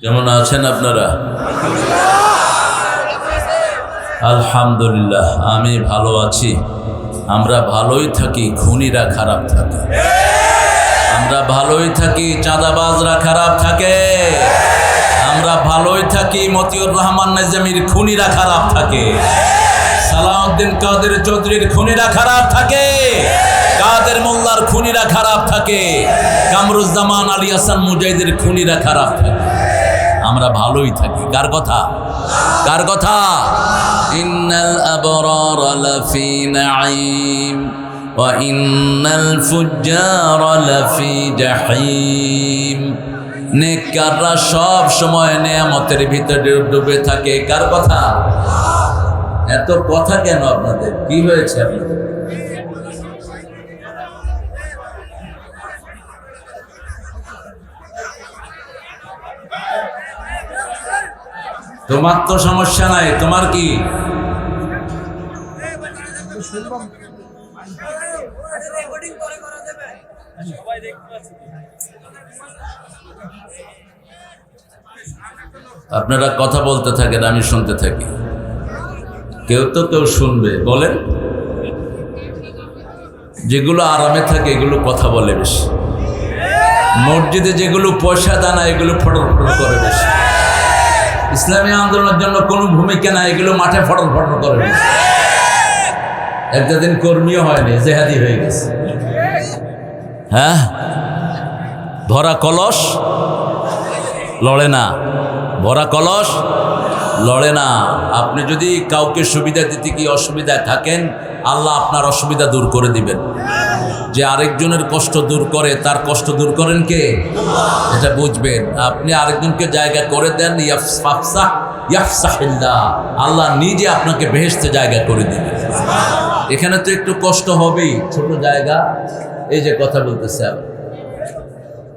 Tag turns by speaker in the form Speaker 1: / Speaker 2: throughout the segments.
Speaker 1: কেমন আছেন আপনারা? আলহামদুলিল্লাহ, আমি ভালো আছি। আমরা ভালোই থাকি, খুনিরা খারাপ থাকে। আমরা ভালোই থাকি, চাঁদাবাজরা খারাপ থাকে। আমরা ভালোই থাকি, মতিউর রহমান নাজামির খুনিরা খারাপ থাকে। সালাউদ্দিন কাদের চৌধুরীর খুনিরা খারাপ থাকে। কাদের মোল্লার খুনিরা খারাপ থাকে। কামরুজ্জামান আলী হাসান মুজাহিদের খুনিরা খারাপ থাকে। আমরা ভালোই থাকি। কার কথা? কার কথা? ইন্নাল আবরার লাফি নাঈম ওয়া ইন্নাল ফুজ্জার লাফি জাহিম। নেককাররা সব সময় নেয়ামতের ভিতরে ডুবে থাকে। কার কথা? এত কথা কেন আপনাদের? কি হয়েছে আপনাদের? তোমার তো সমস্যা নাই, তোমার কি? আপনারা কথা বলতে থাকেন, আমি শুনতে থাকি। কেউ তো কেউ শুনবে, বলেন। যেগুলো আরামে থাকে, এগুলো কথা বলে বেশি। মসজিদে যেগুলো পয়সা দানা এগুলো ফটল ফটল করে বেশি। ইসলামী আন্দোলনের জন্য কোনো ভূমিকা নাই, এগুলো মাঠে ফটল ফটল করে একটা দিন কর্মীও হয়নি, জেহাদি হয়ে গেছে। হ্যাঁ? ভরা কলস? লড়ে না। ভরা কলস? লড়ে না। আপনি যদি কাউকে সুবিধা দিতে কি অসুবিধায় থাকেন, আল্লাহ আপনার অসুবিধা দূর করে দিবেন। যে আরেকজনের কষ্ট দূর করে, তার কষ্ট দূর করেন কে? এটা বুঝবেন। আপনি আরেকজনকে জায়গা করে দেন আল্লাহ নিজে আপনাকে বেহেস্তে জায়গা করে দিবেন এখানে তো একটু কষ্ট হবেই, ছোট জায়গা। এই যে কথা বলতেছে আবার।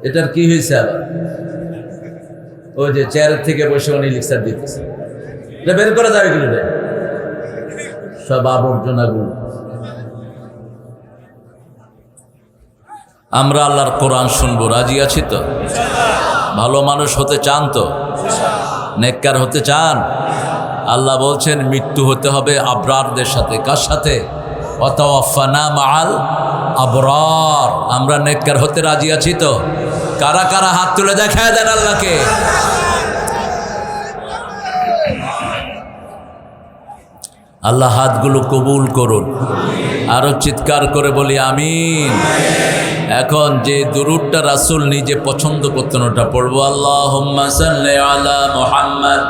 Speaker 1: এটার কি হয়েছে আবার? ওই যে চেয়ারের থেকে বসে উনি লিকচার দিতেছে। বের করে যাবে রে। সব আবর্জনাগুলো। আমরা আল্লাহর কোরআন শুনব। রাজি আছি তো? ভালো মানুষ হতে চান তো? নেককার হতে চান? আল্লাহ বলছেন, মৃত্যু হতে হবে আবরারদের সাথে। কার সাথে? অতওয়াফানা আমরা নেককার হতে রাজি আছি তো? কারা কারা হাত তুলে দেখায় দেন আল্লাহকে? আল্লাহ হাতগুলো কবুল করুন আরো চিৎকার করে বলি আমিন এখন যে দুরুদটা রাসূল নিজে পছন্দ করতেন ওটা পড়বো আল্লাহ আলা মুহাম্মদ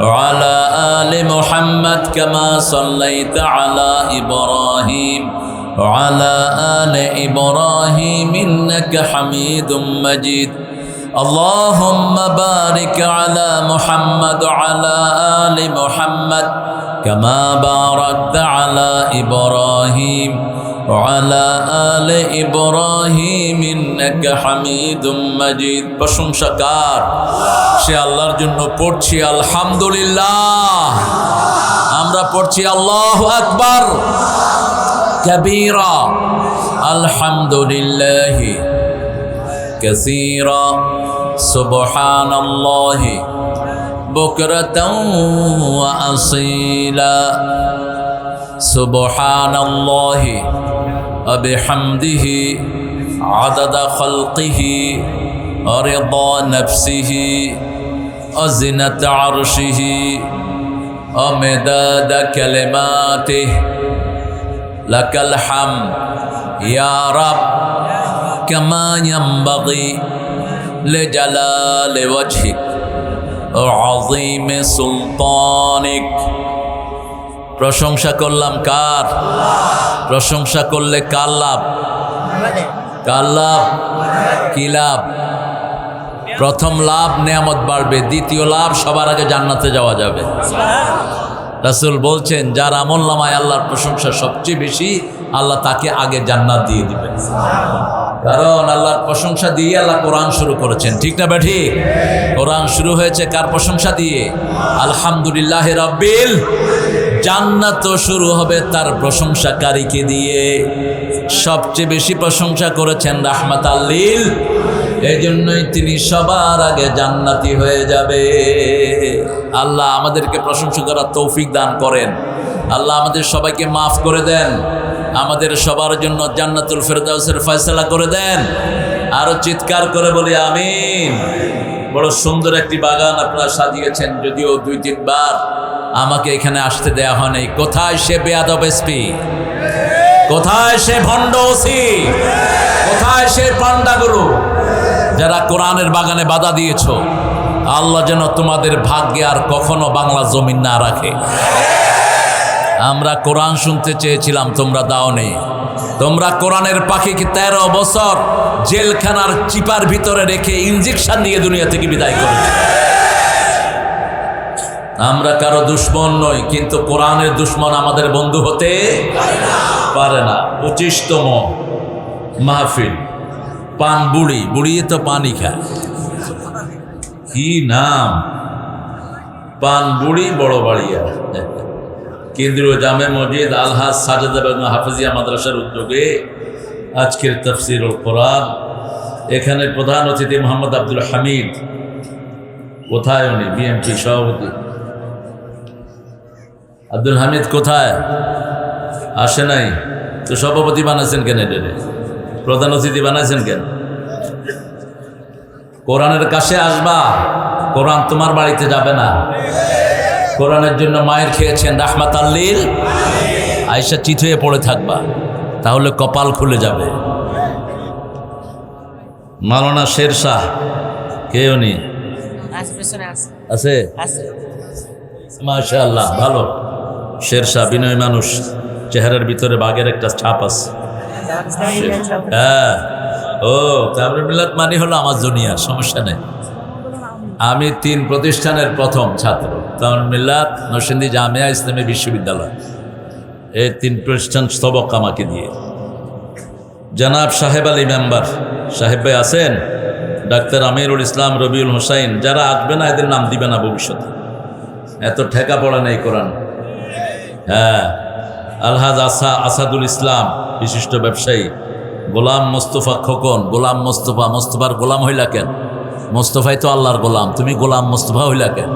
Speaker 1: وعلى آل محمد كما صليت على إبراهيم وعلى آل إبراهيم إنك حميد مجيد اللهم بارك على محمد وعلى آل محمد كما باركت على إبراهيم وعلى آل إبراهيم إنك حميد مجيد প্রশংসা কার সে আল্লাহর জন্য পড়ছি আলহামদুলিল্লাহ আমরা পড়ছি আল্লাহু আকবার كبيرا الحمد لله كثيرا. سبحان الله بكرة وأصيلا. سبحان الله وبحمده عدد خلقه ورضا نفسه وزنة عرشه ومداد كلماته. لك الحمد يا رب. كما ينبغي لجلال وجهك وعظيم سلطانك প্রশংসা করলাম কার প্রশংসা করলে কার লাভ কার লাভ কি লাভ প্রথম লাভ নেয়ামত বাড়বে দ্বিতীয় লাভ সবার আগে জান্নাতে যাওয়া যাবে রাসুল বলছেন যার আমল নামায় আল্লাহর প্রশংসা সবচেয়ে বেশি আল্লাহ তাকে আগে জান্নাত দিয়ে দিবেন কারণ আল্লাহর প্রশংসা দিয়ে আল্লাহ কোরআন শুরু করেছেন। ঠিক না ব্যাঠি? কোরআন শুরু হয়েছে কার প্রশংসা দিয়ে? আলহামদুলিল্লাহ রব্বিল জান্নাত শুরু হবে তার প্রশংসাকারীকে দিয়ে। সবচেয়ে বেশি প্রশংসা করেছেন রাহমাত আল্লিল এই জন্যই তিনি সবার আগে জান্নাতি হয়ে যাবে। আল্লাহ আমাদেরকে প্রশংসা করার তৌফিক দান করেন। আল্লাহ আমাদের সবাইকে মাফ করে দেন। আমাদের সবার জন্য জান্নাতুল ফেরদাউসের ফয়সলা করে দেন। আরও চিৎকার করে বলি, আমিন। বড় সুন্দর একটি বাগান আপনারা সাজিয়েছেন, যদিও দুই তিনবার আমাকে এখানে আসতে দেয়া হয়নি কোথায় সে বেয়াদব এসপি? কোথায় সে ভণ্ড ওসি? কোথায় সে পান্ডাগুলো যারা কোরআনের বাগানে বাধা দিয়েছ, আল্লাহ যেন তোমাদের ভাগ্যে আর কখনো বাংলা জমিন না রাখে। আমরা কোরআন শুনতে চেয়েছিলাম, তোমরা দাওনি। তোমরা কোরআনের পাখিকে তেরো বছর জেলখানার চিপার ভিতরে রেখে ইঞ্জেকশন দিয়ে দুনিয়া থেকে বিদায় করেছে আমরা কারও দুশ্মন নই, কিন্তু কোরআনের দুশ্মন আমাদের বন্ধু হতে পারে না। পঁচিশতম মাহফিল, পান বুড়ি বুড়িয়ে তো পানি খায়। কি নাম? পান বুড়ি, বড় বাড়িয়া কেন্দ্রীয় জামে মসজিদ আলহাজ সাজেদা বেগম হাফিজিয়া মাদ্রাসার উদ্যোগে আজকের তফসির কোরআন। এখানে প্রধান অতিথি মোহাম্মদ আব্দুল হামিদ। কোথায় উনি? বিএনপি সভাপতি। আব্দুল হামিদ কোথায়? আসে নাই। তো সভাপতি বানাইছেন কেন এটারে প্রধান অতিথি বানাইছেন কেন? কোরআনের কাছে আসবা। কোরআন তোমার বাড়িতে যাবে না। কোরআনের জন্য মায়ের খেয়েছেন রাহমাত আল্লিল আয়সা চিত হয়ে পড়ে থাকবা তাহলে কপাল খুলে যাবে। মালানা শের শাহ কে উনি?
Speaker 2: আছে।
Speaker 1: মাশা আল্লাহ ভালো। শের শাহ বিনয় মানুষ চেহারার ভিতরে বাঘের একটা ছাপ আছে। হ্যাঁ। ও তারপরে মিলাদ মানে হলো আমার জুনিয়া সমস্যা নেই। আমি তিন প্রতিষ্ঠানের প্রথম ছাত্র। তামর মিল্লাত নরসিংদী জামিয়া ইসলামী বিশ্ববিদ্যালয়। এই তিন প্রতিষ্ঠান স্তবক আমাকে দিয়ে। জনাব সাহেব আলী মেম্বার, সাহেব ভাই আছেন? ডাক্তার আমিরুল ইসলাম রবিউল হোসাইন, যারা আসবে না, এদের নাম দিবে না ভবিষ্যতে। এত ঠেকা পড়া নেই কোরআন। হ্যাঁ আলহাজ আসা, আসাদুল ইসলাম, বিশিষ্ট ব্যবসায়ী। গোলাম মোস্তফা খোকন, গোলাম মোস্তফা, মোস্তফার গোলাম হইলা কেন? মোস্তফাই তো আল্লাহর গোলাম, তুমি গোলাম মোস্তফা হইলা কেন?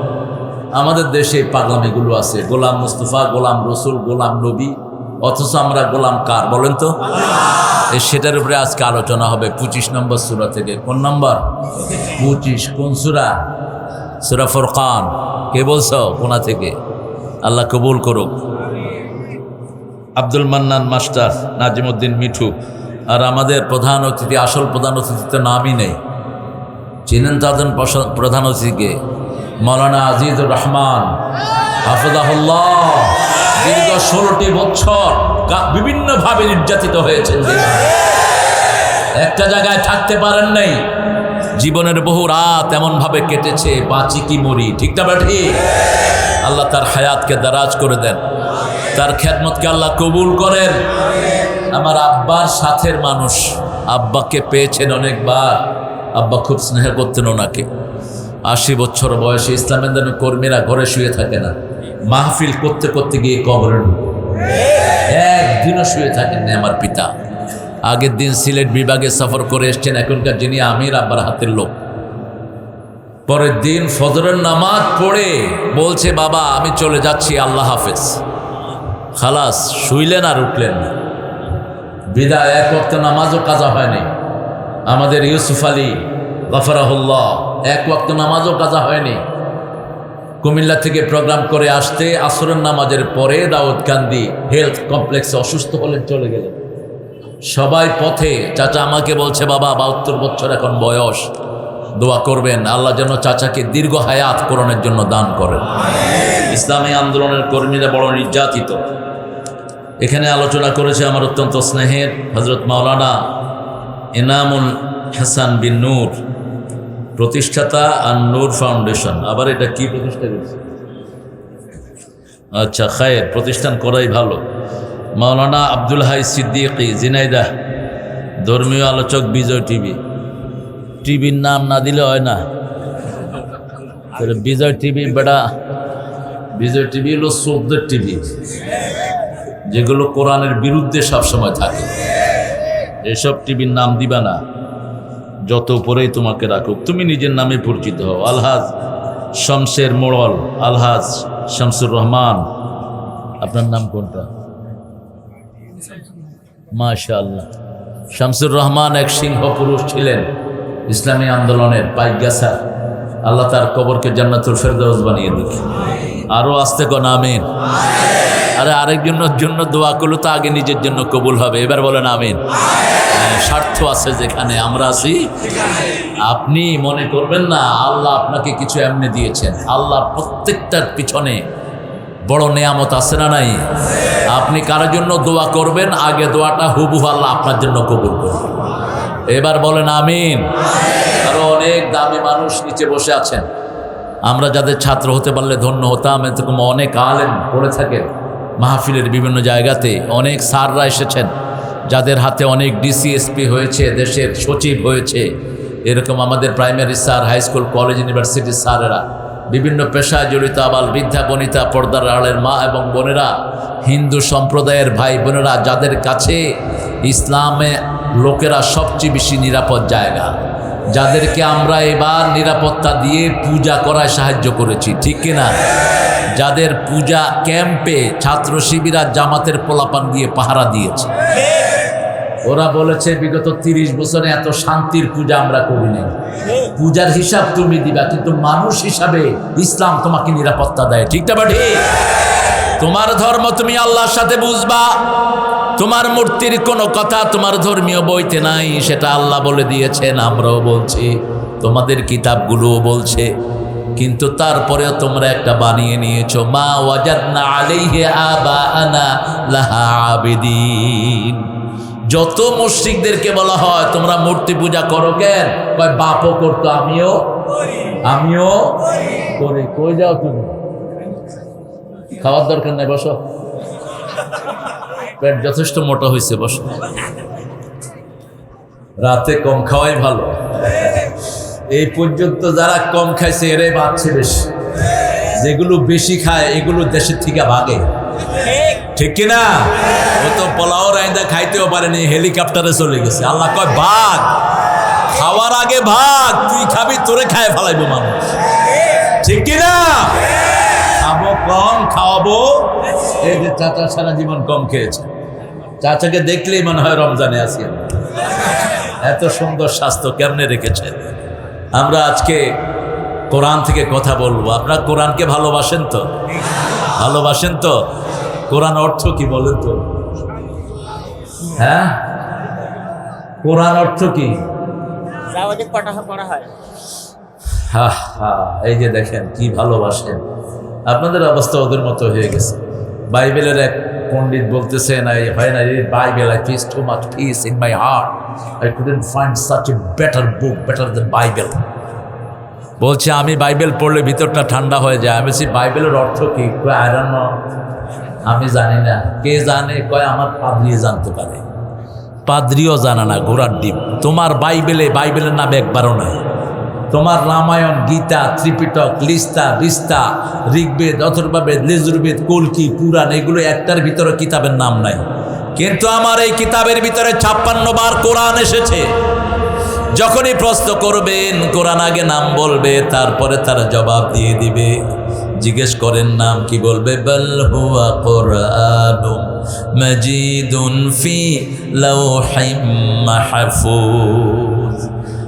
Speaker 1: আমাদের দেশে পাগলামিগুলো আছে, গোলাম মোস্তফা, গোলাম রসুল, গোলাম নবী, অথচ আমরা গোলাম কার বলেন তো? সেটার উপরে আজকে আলোচনা হবে পঁচিশ নম্বর সুরা থেকে। কোন নম্বর? পঁচিশ। কোন সুরা? সুরা ফোরকান। কে বলছো? কোনা থেকে? আল্লাহ কবুল করুক। আব্দুল মান্নান মাস্টার নাজিমুদ্দিন মিঠু। আর আমাদের প্রধান অতিথি, আসল প্রধান অতিথি তো নামই নেই। চিনেন তাদের প্রধান অতিথিকে মৌলানা আজিজুর রহমান, হাফিজাহুল্লাহ, দীর্ঘ ষোলোটি বছর বিভিন্নভাবে নির্যাতিত হয়েছেন। একটা জায়গায় থাকতে পারেন নাই, জীবনের বহু রাত এমনভাবে কেটেছে, বাঁচি কি মরি, ঠিক না আল্লাহ তার হায়াতকে দারাজ করে দেন, তার খ্যাতমতকে আল্লাহ কবুল করেন। আমার আব্বার সাথের মানুষ আব্বাকে পেয়েছেন অনেকবার। আব্বা খুব স্নেহ করতেন ওনাকে। আশি বছর বয়সে ইসলামের জন্য কর্মীরা ঘরে শুয়ে থাকে না। মাহফিল করতে করতে গিয়ে কবরে একদিনও শুয়ে থাকেন না আমার পিতা। আগের দিন সিলেট বিভাগে সফর করে এসছেন এখনকার যিনি আমির আব্বার হাতের লোক। পরের দিন ফজরের নামাজ পড়ে বলছে, বাবা, আমি চলে যাচ্ছি, আল্লাহ হাফেজ। খালাস, শুইলেন আর উঠলেন না। বিদায়, এক ওয়াক্ত নামাজও কাজা হয়নি। আমাদের ইউসুফ আলী, গফরাহুল্লাহ, এক ওয়াক্ত নামাজও কাজা হয়নি। কুমিল্লা থেকে প্রোগ্রাম করে আসতে আসরের নামাজের পরে দাউদ কান্দি হেলথ কমপ্লেক্সে অসুস্থ হলেন চলে গেলেন সবাই পথে, চাচা আমাকে বলছে, বাবা, বাহাত্তর বছর এখন বয়স। দোয়া করবেন, আল্লাহ যেন চাচাকে দীর্ঘ হায়াত করণের জন্য দান করেন। ইসলামী আন্দোলনের কর্মীরা বড় নির্যাতিত। এখানে আলোচনা করেছে আমার অত্যন্ত স্নেহের হজরত মাওলানা এনামুল হাসান বিন নূর, প্রতিষ্ঠাতা আর নূর ফাউন্ডেশন। আবার এটা কি প্রতিষ্ঠা করেছে? আচ্ছা খায়ের, প্রতিষ্ঠান করাই ভালো। মাওলানা আব্দুল হাই সিদ্দিকি, জিনাইদা, ধর্মীয় আলোচক বিজয় টিভি। টিভির নাম না দিলে হয় না। বিজয় টিভি বেটা বিজয় টিভি হলো চোদ্দের টিভি, যেগুলো কোরআনের বিরুদ্ধে সবসময় থাকে। এসব টিভির নাম দিবা না। যত উপরেই তোমাকে রাখুক, তুমি নিজের নামে পরিচিত হও। আলহাজ শমশের মোড়ল, আলহাজ শামসুর রহমান। আপনার নাম কোনটা? মাশাআল্লাহ। শামসুর রহমান এক সিংহ পুরুষ ছিলেন ইসলামী আন্দোলনের পাইগাছা। আল্লাহ তার কবরকে জান্নাতুল ফেরদৌস বানিয়ে দিক। আরও আসতে কোন, আমিন। আরে আরেকজনের জন্য দোয়া করলে তো আগে নিজের জন্য কবুল হবে। এবার বলেন আমিন। হ্যাঁ, স্বার্থ আছে যেখানে আমরা আছি আপনি মনে করবেন না আল্লাহ আপনাকে কিছু এমনি দিয়েছেন। আল্লাহ প্রত্যেকটার পিছনে বড় নেয়ামত আছে না নাই? আপনি কারোর জন্য দোয়া করবেন আগে দোয়াটা হুবহু আল্লাহ আপনার জন্য কবুল করবেন এবার বলেন আমিন। আরও অনেক দামি মানুষ নিচে বসে আছেন। আমরা যাদের ছাত্র হতে পারলে ধন্য হতাম এরকম অনেক আলেন পড়ে থাকেন। মাহফিলের বিভিন্ন জায়গাতে অনেক স্যাররা এসেছেন, যাদের হাতে অনেক ডিসিএসপি হয়েছে, দেশের সচিব হয়েছে। এরকম আমাদের primary sir, high school, college, ইউনিভার্সিটির স্যারেরা। বিভিন্ন পেশায় জড়িত আবাল, বৃদ্ধা, বনিতা, পর্দার আড়ের মা এবং বোনেরা, হিন্দু সম্প্রদায়ের ভাই বোনেরা, যাদের কাছে ইসলামে লোকেরা সবচেয়ে বেশি নিরাপদ জায়গা। যাদেরকে আমরা এবার নিরাপত্তা দিয়ে পূজা করায় সাহায্য করেছি, ঠিক কিনা? যাদের পূজা ক্যাম্পে ছাত্র শিবিরা জামাতের পোলাপান দিয়ে পাহারা দিয়েছে। ওরা বলেছে, বিগত তিরিশ বছরে এত শান্তির পূজা আমরা করি নাই। পূজার হিসাব তুমি দিবা, কিন্তু মানুষ হিসাবে ইসলাম তোমাকে নিরাপত্তা দেয়, ঠিক তোমার ধর্ম তুমি আল্লাহর সাথে বুঝবা। তোমার মূর্তির কোনো কথা তোমার ধর্মীয় বইতে নাই, সেটা আল্লাহ বলে দিয়েছেন, আমরাও বলছি, তোমাদের কিতাবগুলোও বলছে, কিন্তু তারপরেও তোমরা একটা বানিয়ে নিয়েছো, মা ওয়াজাদনা আলাইহি আবা আনা লাহা যত মুশ্রিকদেরকে বলা হয়, তোমরা মূর্তি পূজা করো কেন? কয়, বাপও করতো, আমিও? আমিও? করি কই যাও তুমি? খাওয়ার দরকার নাই, বসো। পেট যথেষ্ট মোটা হয়েছে, বসো। রাতে কম খাওয়াই ভালো। এই পর্যন্ত যারা কম খাইছে, এরাই বাড়ছে বেশি। যেগুলো বেশি খায়, এগুলো দেশের থেকে ভাগে। ঠিক কিনা? ও তো পোলাও রাইন্দা খাইতেও পারেনি, হেলিকপ্টারে চলে গেছে। আল্লাহ কয়, ভাগ। খাওয়ার আগে ভাগ। তুই খাবি, তোরে খায় ফেলাইবো মানুষ। ঠিক কিনা? খাব কম খাওয়াবো। এই যে চাচা সারা জীবন কম খেয়েছে। চাচাকে দেখলেই মনে হয় রমজানে আসি এত সুন্দর স্বাস্থ্য কেমনে রেখেছে? আমরা আজকে কোরআন থেকে কথা বলব। আপনারা কোরআনকে ভালোবাসেন তো? ভালোবাসেন তো? কোরআন অর্থ কি বলেন তো? হ্যাঁ? কোরআন অর্থ কি?
Speaker 2: হয়।
Speaker 1: এই যে দেখেন কি ভালোবাসেন। আপনাদের অবস্থা ওদের মতো হয়ে গেছে। বাইবেলের এক পণ্ডিত বলতেছেন আই হয় না Bible I feel too much peace in my heart I couldn't find such a better book better than Bible বলছে, আমি বাইবেল পড়লে ভিতরটা ঠান্ডা হয়ে যায়। আমি বলছি, বাইবেলের অর্থ কী? কয় ডোন্ট নো আমি জানি না। কে জানে? কয়, আমার পাদ্রিয়ে জানতে পারে। পাদ্রিও জানা না, ঘোড়ার ডিম। তোমার বাইবেলে, বাইবেলের নাম একবারও নাই। তোমার রামায়ণ, গীতা, ত্রিপিটক, লিস্তা, বিস্তা, ঋগ্বেদ, অথর্বাবেদ, লেজুরবেদ, কলকি, পুরাণ, এগুলো একটার ভিতরে কিতাবের নাম নাই। কিন্তু আমার এই কিতাবের ভিতরে ছাপ্পান্ন বার কোরআন এসেছে। যখনই প্রশ্ন করবেন, কোরআন আগে নাম বলবে, তারপরে তারা জবাব দিয়ে দিবে। জিজ্ঞেস করেন, নাম কি বলবে? মজিদুন ফি লাউহিম মাহফুজ।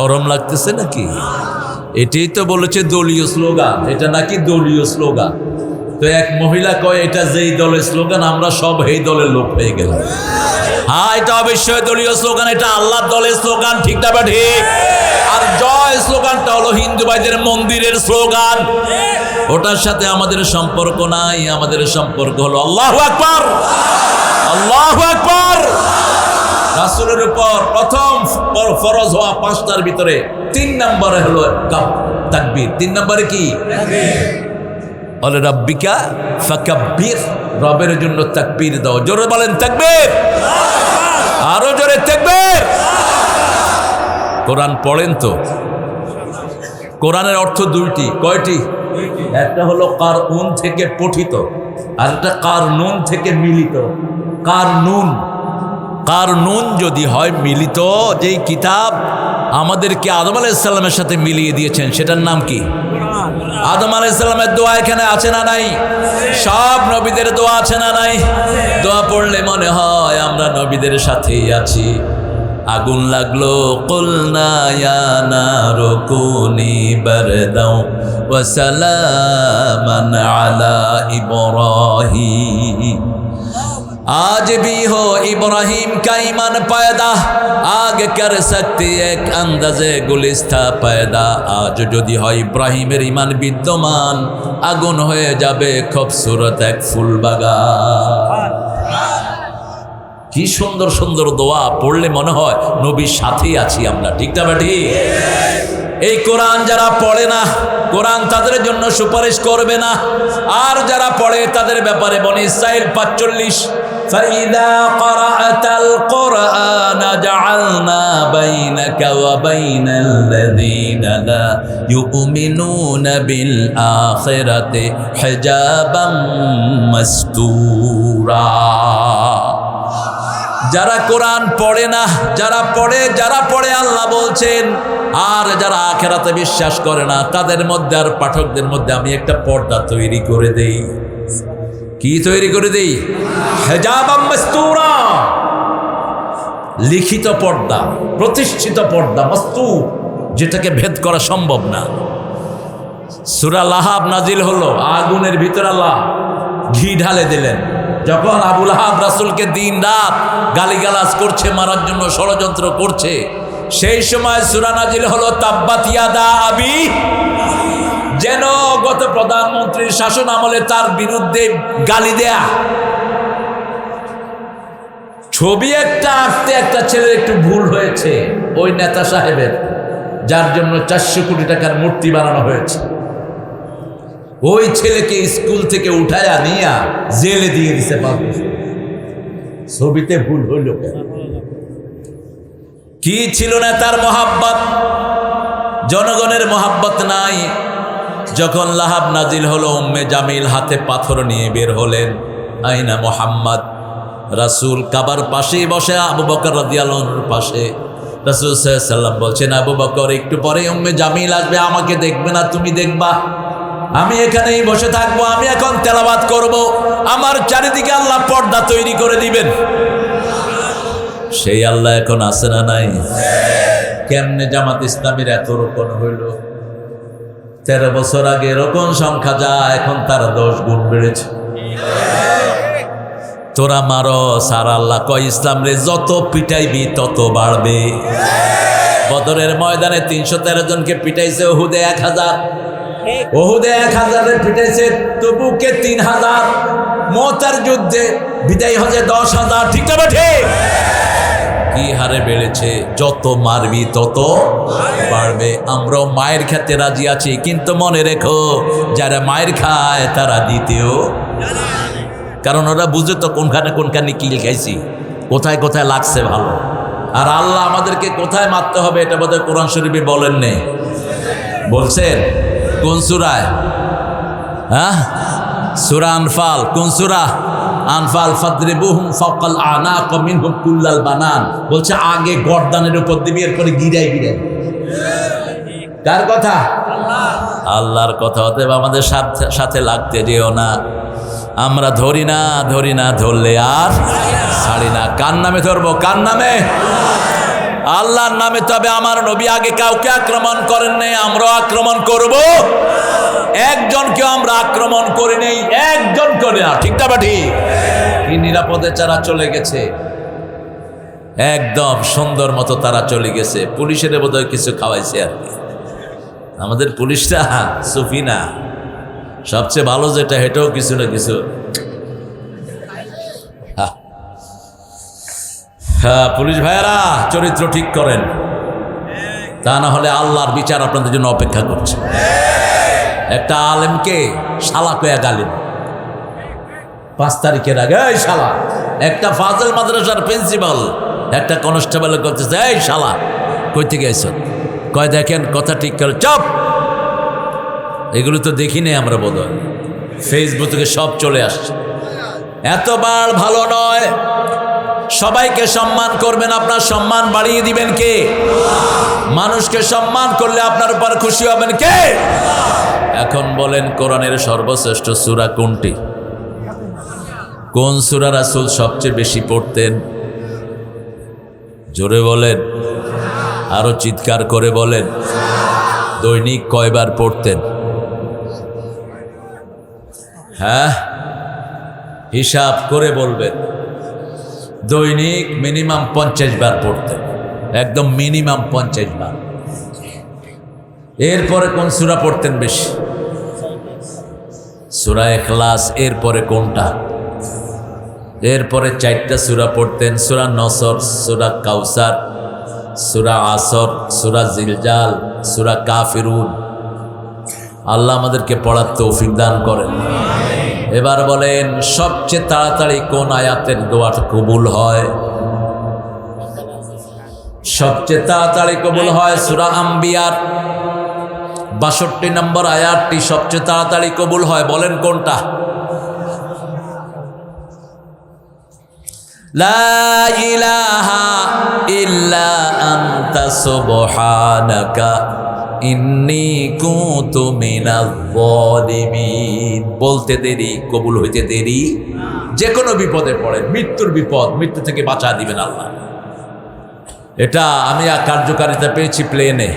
Speaker 1: শরম লাগতেছে নাকি? এটাই তো বলেছে দলীয় স্লোগান, এটা নাকি দলীয় স্লোগান? তো এক মহিলা কয়, এটা যেই দলের স্লোগান, আমরা সব এই দলের লোক হয়ে গেলাম। হ্যাঁ এটা অবশ্যই দলীয় স্লোগান, এটা আল্লাহর দলের স্লোগান, ঠিক না ঠিক? আর জয় স্লোগানটা হলো হিন্দু ভাইদের মন্দিরের স্লোগান। ওটার সাথে আমাদের সম্পর্ক নাই, আমাদের সম্পর্ক হলো আল্লাহ আকবার। আল্লাহ আকবার। রাসূলের উপর প্রথম ফরজ হওয়া পাঁচটার ভিতরে তিন নম্বরে হলো কাব- তাকবীর। তিন নম্বরে কি? বলে, রব্বিকা ফাকাব্বির। রবের জন্য তাকবীর দাও। জোরে বলেন, তাকবীর! আরও জোরে, তাকবীর! কোরআন পড়েন তো? কোরআনের অর্থ দুইটি। কয়টি? একটা হলো কার উন থেকে পঠিত, আর একটা কার নুন থেকে মিলিত। কার নুন কার নুন যদি হয় মিলিত, যেই কিতাব আমাদেরকে আদম আলাইসাল্লামের সাথে মিলিয়ে দিয়েছেন, সেটার নাম কি? আদম আলাইসাল্লামের দোয়া এখানে আছে না নাই? সব নবীদের দোয়া আছে না নাই? দোয়া পড়লে মনে হয় আমরা নবীদের সাথেই আছি। আগুন লাগল, কুলনা आज भी हो इब्राहिम का ईमान पैदा आगे कर सकती एक अंदाजे गुलिस्ता पैदा আজ যদি হয় ইব্রাহিমের ইমান বিদ্যমান আগুন হয়ে যাবে খুবসুরত এক ফুল বাগান কি সুন্দর সুন্দর দোয়া পড়লে মনে হয় নবীর সাথেই আছি আমরা ঠিক না ঠিক এই কোরআন যারা পড়ে না কোরআন তাদের জন্য সুপারিশ করবে না আর যারা পড়ে তাদের ব্যাপারে বনে ইসরাইল পাঁচচল্লিশ فإذا قرأت القرآن جعلنا بينك وبين الذين لا يؤمنون بالآخرة حجابا مستورا যারা কোরআন পড়ে না, যারা পড়ে যারা পড়ে আল্লাহ বলছেন, আর যারা আখেরাতে বিশ্বাস করে না, তাদের মধ্যে আর পাঠকদের মধ্যে আমি একটা পর্দা তৈরি করে দেই। কি তৈরি করে দেই? হেজাবামস্তুরা লিখিত পর্দা, প্রতিষ্ঠিত পর্দা মস্তু যেটাকে ভেদ করা সম্ভব না। সুরা লাহাব নাজিল হলো, আগুনের ভিতর আল্লাহ ঘি ঢালে দিলেন। যখন আবুল আহাব রাসুলকে দিন রাত গালিগালাজ করছে, মারার জন্য ষড়যন্ত্র করছে, সেই সময় সুরা নাজিল হলো, তাব্বাত ইয়াদা আবি যেন গত প্রধানমন্ত্রীর শাসন আমলে তার বিরুদ্ধে গালি দেয়া। ছবি একটা আঁকতে একটা ছেলের একটু ভুল হয়েছে, ওই নেতা সাহেবের, যার জন্য চারশো কোটি টাকার মূর্তি বানানো হয়েছে। ওই ছেলেকে স্কুল থেকে উঠায়া নিয়া জেলে দিয়ে দিছে ছবিতে ভুল হইল? কি ছিল না তার মহাব্বত? জনগণের মহাব্বত নাই। যখন লাহাব নাজিল হলো, উম্মে জামিল হাতে পাথর নিয়ে বের হলেন। আইনা মোহাম্মদ রাসূল কাবার পাশেই বসে, আবু বকর রাদিয়াল্লাহুর পাশে। রাসূল সাল্লাম বলছেন, আবু বকর, একটু পরে উম্মে জামিল আসবে, আমাকে দেখবে না, তুমি দেখবা। আমি এখানেই বসে থাকব, আমি এখন তেলাবাদ করব। আমার চারিদিকে আল্লাহ পর্দা তৈরি করে দিবেন। সেই আল্লাহ এখন আছে না নাই? কেমনে জামাত ইসলামীর এত রোপণ হইল? তেরো বছর আগে এরকম সংখ্যা যা, এখন তার দশ গুণ বেড়েছে। তোরা মারো, সার আল্লাহ, কয় ইসলাম রে, যত পিটাইবি তত বাড়বে। বদরের ময়দানে তিনশো তেরো জনকে পিটাইছে হুদে এক হাজার। ওহুদে এক হাজারে পিটাইছে তবুকে তিন হাজার। মোতার যুদ্ধে বিদায় হজে দশ হাজার। ঠিক না কি হারে বেড়েছে? যত মারবি তত বাড়বে। আমরাও মায়ের খেতে রাজি আছি, কিন্তু মনে রেখো, যারা মায়ের খায় তারা দ্বিতীয়। কারণ ওরা বুঝে তো কোনখানে কোনখানে কিল খাইছি। কোথায় কোথায় লাগছে ভালো। আর আল্লাহ আমাদেরকে কোথায় মারতে হবে এটা বোধহয় কোরআন শরীফে বলেন নেই বলছেন কোন সুরায় হ্যাঁ? সুরা আনফাল, কোন সুরা? আনফাল ফাদরিবুহুম ফাকাল আনাক মিনহুম কুল্লাল বানান। বলছে, আগে গর্দানের উপর দিবি এরপরে গিরাই গিরাই। কার কথা? আল্লাহর কথা, অতএব আমাদের সাথে সাথে লাগতে যেও না। আমরা ধরি না ধরি না, ধরলে আর ছাড়ি না। কার নামে ধরবো? কার নামে? আল্লাহর নামে, তবে আমার নবী আগে কাউকে আক্রমণ করেন নাই, আমরাও আক্রমণ করব। একজনকে আমরা আক্রমণ করি নেই, একজন করে না, ঠিক না কি নিরাপদে যারা চলে গেছে, একদম সুন্দর মতো তারা চলে গেছে। পুলিশের বোধহয় কিছু খাওয়াইছে আর কি। আমাদের পুলিশটা সুফিনা সবচেয়ে ভালো যেটা, হেঁটেও কিছু না কিছু হ্যাঁ পুলিশ ভাইয়েরা, চরিত্র ঠিক করেন। তা না হলে আল্লাহর বিচার আপনাদের জন্য অপেক্ষা করছে। একটা আলেমকে শালা কয়া গালিন পাঁচ তারিখের আগে, এই শালা, একটা ফাজল মাদ্রাসার প্রিন্সিপাল একটা কনস্টেবল করতেছে, এই শালা, কই থেকে এসো কয়, দেখেন, কথা ঠিক করে, চপ! এগুলো তো দেখিনি আমরা বোধ ফেসবুক সব চলে আসছে। এতবার ভালো নয় সবাইকে সম্মান করবেন, আপনার সম্মান বাড়িয়ে দিবেন কে? মানুষকে সম্মান করলে আপনার উপর খুশি হবেন কে? এখন বলেন, কোরআনের সর্বশ্রেষ্ঠ সূরা কোনটি? কোন সূরা রাসূল সবচেয়ে বেশি পড়তেন? জোরে বলেন, আরও চিৎকার করে বলেন, দৈনিক কয়বার পড়তেন? হ্যাঁ হিসাব করে বলবেন। দৈনিক মিনিমাম পঞ্চাশ বার পড়তেন একদম মিনিমাম পঞ্চাশ বার। এরপরে কোন সুরা পড়তেন বেশি? সুরা এখলাস এরপরে কোনটা? এরপরে চারটা সুরা পড়তেন, সুরা নসর, সুরা কাউসার, সুরা আসর, সুরা জিলজাল, সুরা কাফিরুন। আল্লাহ আমাদেরকে পড়ার তৌফিক দান করেন। এবার বলেন, সবচেয়ে তাড়াতাড়ি কোন আয়াতের দোয়াটা কবুল হয়? সবচেয়ে তাড়াতাড়ি কবুল হয় সুরা আম্বিয়ার। বাষট্টি নম্বর আয়াতটি সবচেয়ে তাড়াতাড়ি কবুল হয়, বলেন কোনটা? ইল্লা আনতা সুবহানাকা। বলতে দেরি, কবুল হইতে দেরি। যে কোনো বিপদে পড়ে মৃত্যুর বিপদ, মৃত্যু থেকে বাঁচা দিবেন আল্লাহ। এটা আমি আর কার্যকারিতা পেয়েছি প্লেনে।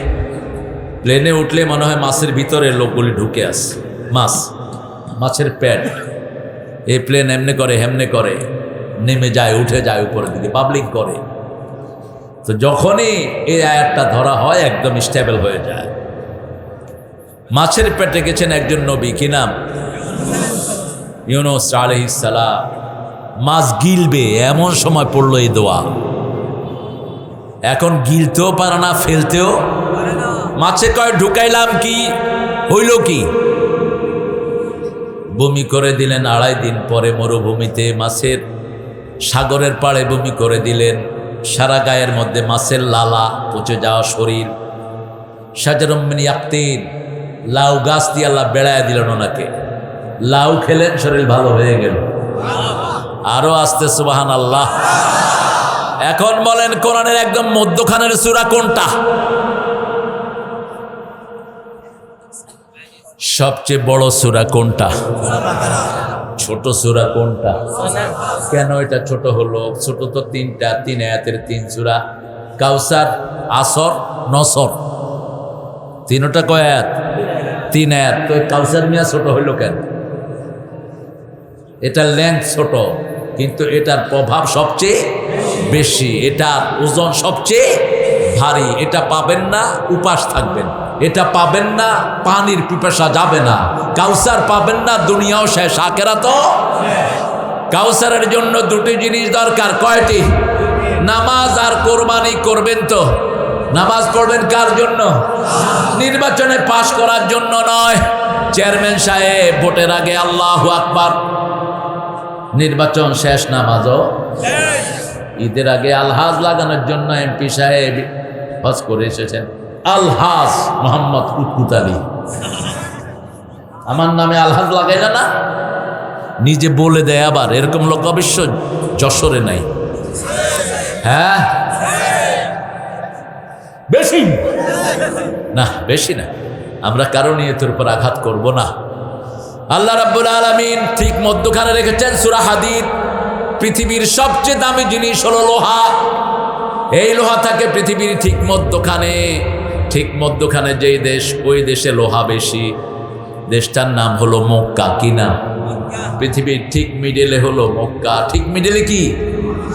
Speaker 1: প্লেনে উঠলে মনে হয় মাছের ভিতরে লোকগুলি ঢুকে আসে মাছ, মাছের প্যাট। এই প্লেন এমনে করে, হেমনে করে। নেমে যায়, উঠে যায় উপরের দিকে পাবলিক করে। তো যখনই এই আয়াতটা ধরা হয়, একদম স্টেবল হয়ে যায়। মাছের পেটে গেছেন একজন নবী, কি নাম? ইউনুস আলহিসাল্লাম মাছ গিলবে, এমন সময় পড়ল এই দোয়া। এখন গিলতেও পারে না, ফেলতেও মাছে কয়, ঢুকাইলাম কি? হইল কি? বমি করে দিলেন, আড়াই দিন পরে মরুভূমিতে মাছের সাগরের পাড়ে বমি করে দিলেন। সারা গায়ের মধ্যে মাছের লালা পচে যাওয়া শরীর। সাজারম্মিনী আপতিন লাউ গাছ দিয়ে আল্লাহ বেড়ায় দিলেন ওনাকে। লাউ খেলেন শরীর ভালো হয়ে গেল। আরও আসতে সুবাহান আল্লাহ এখন বলেন কোরআনের একদম মধ্যখানের সুরা কোনটা? সবচেয়ে বড় সুরা কোনটা? ছোট সুরা কোনটা? কেন এটা ছোট হলো? ছোট তো তিনটা, তিন আয়াতের তিন সুরা। কাউসার, আসর, নসর। তিনটা কয় আয়াত? তিন আয়াত তো কাউসার মিয়া ছোট হইল কেন? এটার লেন্থ ছোট, কিন্তু এটার প্রভাব সবচেয়ে বেশি এটার ওজন সবচেয়ে ভারী, এটা পাবেন না, উপাস থাকবেন। এটা পাবেন না, পানির পিপাসা যাবে না। কাউসার পাবেন না, দুনিয়াও শেষ আকেরা তো কাউসারের জন্য দুটি জিনিস দরকার, কয়টি? নামাজ আর কোরবানি করবেন তো? নামাজ পড়বেন কার জন্য? নির্বাচনে পাশ করার জন্য নয়। চেয়ারম্যান সাহেব, ভোটের আগে আল্লাহ আকবার। নির্বাচন শেষ, নামাজও ঈদের আগে আলহাজ লাগানোর জন্য এমপি সাহেব হজ করে এসেছেন। আলহাজ, মোহাম্মদ কুতকুত আলী। আমার নামে আলহাজ লাগাইল না? নিজে বলে দেয় আবার। এরকম লোক অবশ্য যশোরে নাই। হ্যাঁ? বেশি। না বেশি না। আমরা কারও নিয়তের উপর আঘাত করব না। আল্লাহ রাব্বুল আলামিন ঠিক মধ্যখানে রেখেছেন সূরা হাদিদ। পৃথিবীর সবচেয়ে দামি জিনিস হলো লোহা। এই লোহা থাকে পৃথিবীর ঠিক মধ্যখানে। ঠিক মধ্যখানে যেই দেশ, ওই দেশে লোহা বেশি। দেশটার নাম হলো মক্কা, কি নাম? পৃথিবীর ঠিক মিডলে হলো মক্কা। ঠিক মিডলে কি?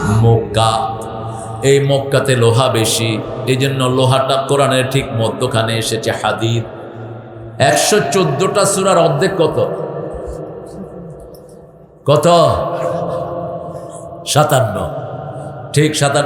Speaker 1: মক্কা। এই মক্কাতে লোহা বেশি এই জন্য লোহাটা কোরআনের ঠিক মধ্যখানে এসেছে হাদিদ। একশো চোদ্দটা সুরার অর্ধেক কত? কত? সাতান্ন। ঠিক সাতান্ন